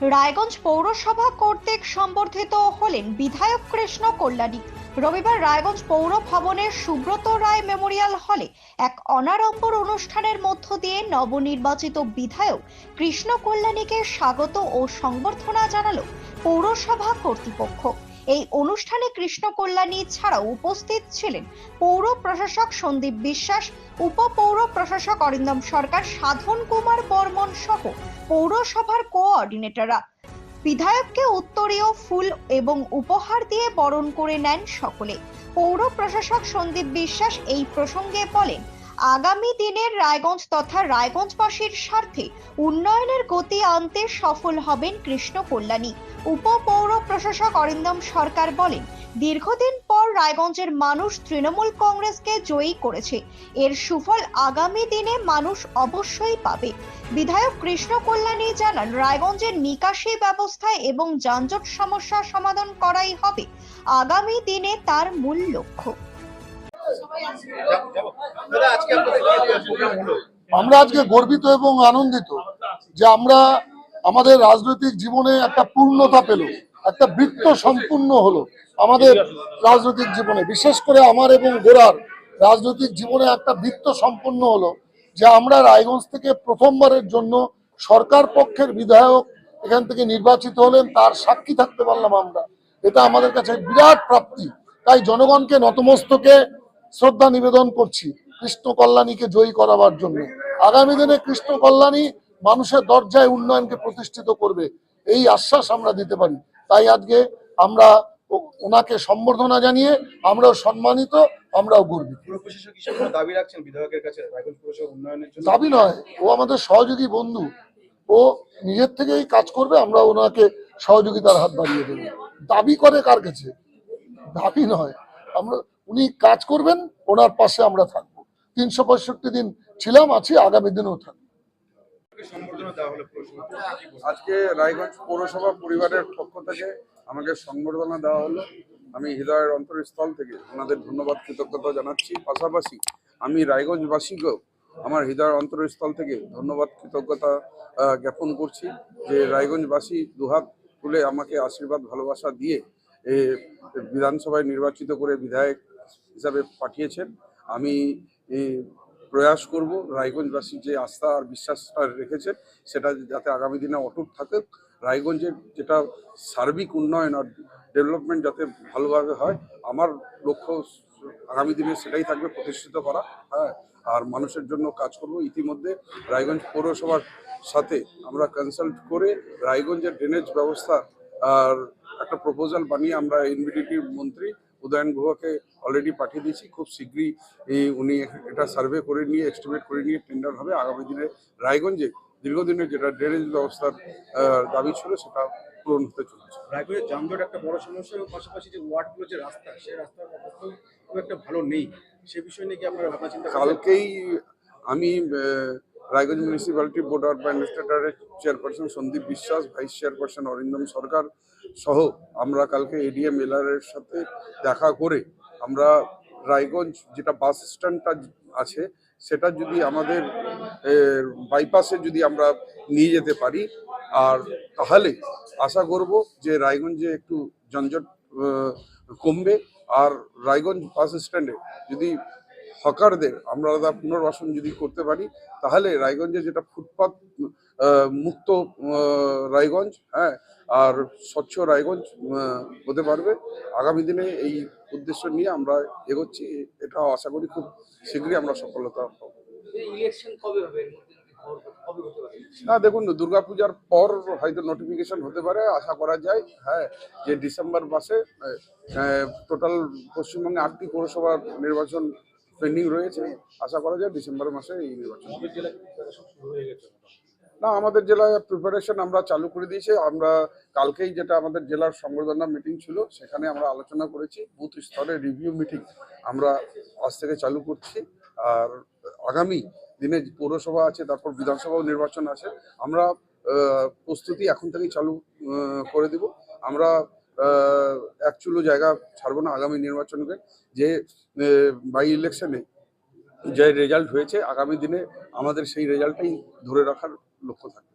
রায়গঞ্জ পৌরসভা কর্তৃক সম্বর্ধিত হলেন বিধায়ক কৃষ্ণ কল্যাণী। রবিবার রায়গঞ্জ পৌর ভবনের সুব্রত রায় মেমোরিয়াল হলে এক অনাড়ম্বর অনুষ্ঠানের মধ্য দিয়ে নবনির্বাচিত বিধায়ক কৃষ্ণ কল্যাণীকে স্বাগত ও সংবর্ধনা জানালো পৌরসভা কর্তৃপক্ষ। এই অনুষ্ঠানে কৃষ্ণ কল্যাণী ছাড়াও উপস্থিত ছিলেন পৌর প্রশাসক সন্দীপ বিশ্বাস, উপপৌর প্রশাসক অরিন্দম সরকার, সাধন কুমার বর্মন সহ পৌরসভার কোঅর্ডিনেটররা। বিধায়ককে উত্তরীয় ফুল এবং উপহার দিয়ে বরণ করে নেন সকলে। পৌর প্রশাসক সন্দীপ বিশ্বাস এই প্রসঙ্গে বলেন আগামী দিনের রায়গঞ্জ তথা রায়গঞ্জবাসীর স্বার্থে উন্নয়নের গতি আনতে সফল হবেন কৃষ্ণ কল্যাণী। উপপৌর প্রশাসক অরিন্দম সরকার বলেন, দীর্ঘদিন পর রায়গঞ্জের মানুষ তৃণমূল কংগ্রেসকে জয়ী করেছে। এর সুফল আগামী দিনে মানুষ অবশ্যই পাবে। বিধায়ক কৃষ্ণ কল্যাণী জানান, রায়গঞ্জের নিকাশি ব্যবস্থায় এবং যানজট সমস্যা সমাধান করাই হবে। আগামী দিনে তার মূল লক্ষ্য। আমরা আজকে গর্বিত এবং আনন্দিত যে আমরা আমাদের রাজনৈতিক জীবনে একটা পূর্ণতা পেল, একটা বৃত্ত সম্পূর্ণ হলো আমাদের রাজনৈতিক জীবনে। বিশেষ করে আমার এবং গোড়ার রাজনৈতিক জীবনে একটা বৃত্ত সম্পন্ন হলো যে আমরা রায়গঞ্জ থেকে প্রথমবারের জন্য সরকার পক্ষের বিধায়ক এখান থেকে নির্বাচিত হলেন, তার সাক্ষী থাকতে পারলাম আমরা। এটা আমাদের কাছে বিরাট প্রাপ্তি। তাই জনগণকে নতমস্তকে শ্রদ্ধা নিবেদন করছি কৃষ্ণ কল্যাণীকে জয়ী করাবার জন্য। আগামী দিনে কৃষ্ণ কল্যাণী মানুষের দরজায় উন্নয়নকে প্রতিষ্ঠিত করবে এই আশ্বাস আমরা দিতে পারি। তাই আজকে আমরা ওনাকে সম্বর্ধনা জানিয়ে আমরাও সম্মানিত আমরাও গর্বিত। রাখছেন বিধায়কের কাছে? দাবি নয় ও আমাদের সহযোগী বন্ধু। ও নিজের থেকেই কাজ করবে আমরা ওনাকে সহযোগিতার হাত বাড়িয়ে দেবো। দাবি করে কার কাছে? দাবি নয় আমরা উনি কাজ করবেন, ওনার পাশে আমরা থাকব। তিনশো পঁয়ষট্টি দিন ছিলাম, আছি, আগামী দিনেও থাকব। আজকে রায়গঞ্জ পৌরসভা পরিবারের পক্ষ থেকে আমাকে সংবর্ধনা দেওয়া হলো। আমি হৃদয়ের অন্তরস্থল থেকে ওনাদের ধন্যবাদ, কৃতজ্ঞতা জানাচ্ছি। পাশাপাশি আমি রায়গঞ্জবাসীকেও আমার হৃদয়ের অন্তরস্থল থেকে ধন্যবাদ, কৃতজ্ঞতা জ্ঞাপন করছি যে রায়গঞ্জবাসী দুহাত তুলে আমাকে আশীর্বাদ, ভালোবাসা দিয়ে বিধানসভায় নির্বাচিত করে বিধায়ক হিসাবে পাঠিয়েছেন। আমি প্রয়াস করব রায়গঞ্জবাসী যে আস্থা আর বিশ্বাসটা রেখেছে সেটা যাতে আগামী দিনে অটুট থাকে রায়গঞ্জের যেটা সার্বিক উন্নয়ন আর ডেভেলপমেন্ট যাতে ভালোভাবে হয়, আমার লক্ষ্য আগামী দিনে সেটাই থাকবে প্রতিষ্ঠিত করা হ্যাঁ। আর মানুষের জন্য কাজ করব। ইতিমধ্যে রায়গঞ্জ পৌরসভার সাথে আমরা কনসাল্ট করে রায়গঞ্জের ড্রেনেজ ব্যবস্থা আর একটা প্রপোজাল বানিয়ে আমরা এনবিডিটির মন্ত্রী উদয়ন গুহাকে অলরেডি পাঠিয়ে দিয়েছি। খুব শীঘ্রই উনি এটা সার্ভে করে নিয়ে এস্টিমেট করে নিয়ে টেন্ডার হবে। আগামী দিনে রায়গঞ্জে দীর্ঘদিনের যেটা ড্রেনেজ ব্যবস্থার দাবি ছিল সেটা পূরণ হতে চলেছে। রায়গঞ্জের যানজট একটা বড় সমস্যা এবং পাশাপাশি যে ওয়ার্ডগুলো যে রাস্তা সেই রাস্তার অবস্থা খুব একটা ভালো নেই। সে বিষয় নিয়ে কি আপনারা ভাবনা চিন্তা কালকেই আমি Raiganj municipality board of অ্যাডমিনিস্ট্রেটরের chairperson Sandip Biswas vice chairperson Arindam সরকার সহ আমরা কালকে এডিএম এলআরের সাথে দেখা করে আমরা রায়গঞ্জ যেটা বাস স্ট্যান্ডটা আছে, সেটা যদি আমাদের বাইপাসে যদি আমরা নিয়ে যেতে পারি, আর তাহলে আশা করব যে রায়গঞ্জে একটু যানজট কমবে, আর রায়গঞ্জ বাস স্ট্যান্ডে যদি হকারদের আমরা পুনর্বাসন যদি করতে পারি তাহলে রায়গঞ্জে যেটা ফুটপাত মুক্ত রায়গঞ্জ হ্যাঁ আর স্বচ্ছ রায়গঞ্জ হতে পারবে আগামী দিনে এই উদ্দেশ্য নিয়ে আমরা এগোচ্ছি এটা আশা করি খুব শীঘ্রই আমরা সফলতা পাবো। না দেখুন দুর্গাপূজার পর হয়তো নোটিফিকেশন হতে পারে আশা করা যায় হ্যাঁ যে ডিসেম্বর মাসে টোটাল পশ্চিমবঙ্গে আটটি পৌরসভা নির্বাচন পেন্ডিং রয়েছে। আশা করা যায় ডিসেম্বর মাসে এই নির্বাচন। না, আমাদের জেলায় প্রিপারেশন আমরা চালু করে দিয়েছি। আমরা কালকেই যেটা আমাদের জেলার সংবর্ধনা মিটিং ছিল, সেখানে আমরা আলোচনা করেছি। বুথ স্তরে রিভিউ মিটিং আমরা আজ থেকে চালু করছি। আর আগামী দিনে পৌরসভা আছে, তারপর বিধানসভাও নির্বাচন আছে। আমরা প্রস্তুতি এখন থেকেই চালু করে দিব। আমরা আহ, এক জায়গা ছাড়বো না আগামী নির্বাচনকে যে বাই ইলেকশনে যে রেজাল্ট হয়েছে আগামী দিনে আমাদের সেই রেজাল্টটাই ধরে রাখার লক্ষ্য থাকবে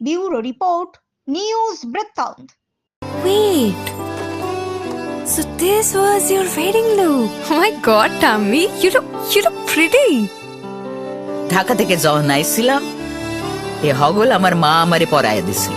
ব্যুরো রিপোর্ট নিউজ বৃত্তান্ত Wait. So this was your wedding look. Oh my god, Tammy, you look you look pretty. Dhaka থেকে যখন আইছিলাম এ হগল আমার মা আমারে পরায় দিছিল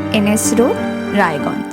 NS road Raiganj.